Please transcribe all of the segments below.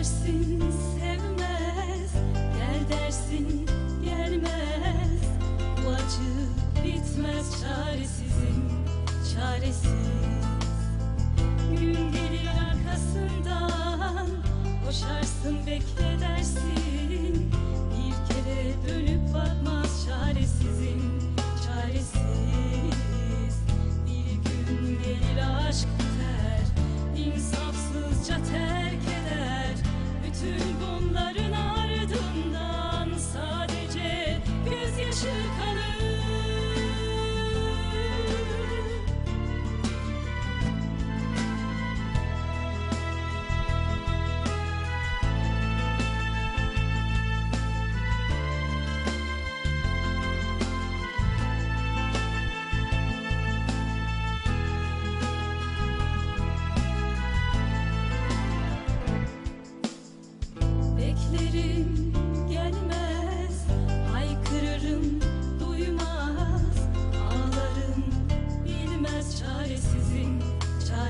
dersin sevmez. Gel dersin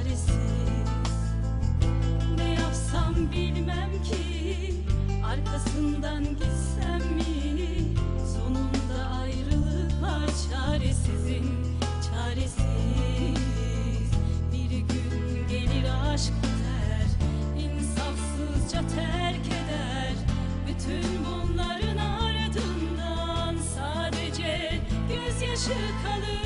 çaresiz. Ne yapsam bilmem ki, arkasından gitsem mi? Sonunda ayrılık var çaresizim çaresiz. Bir gün gelir aşk biter, insafsızca terk eder. Bütün bunların ardından sadece gözyaşı kalır.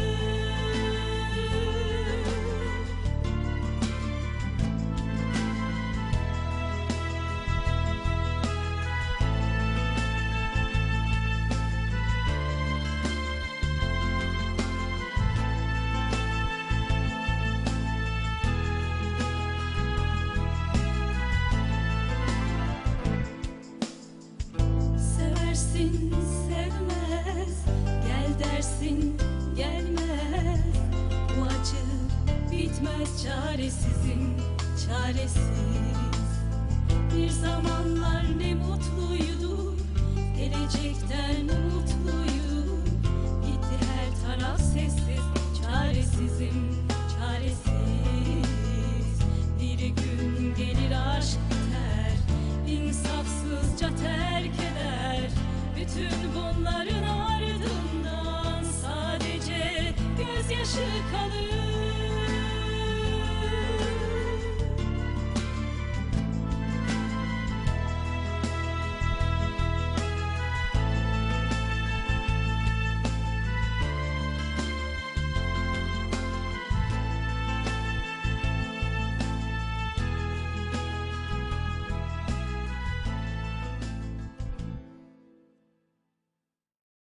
Gel dersin gelmez. Bu acı bitmez çaresizim çaresiz. Bir zamanlar ne mutluyduk Gelecekten umutluyum Gitti her taraf sessiz Çaresizim çaresiz. Bir gün gelir aşk biter İnsafsızca terk eder Bütün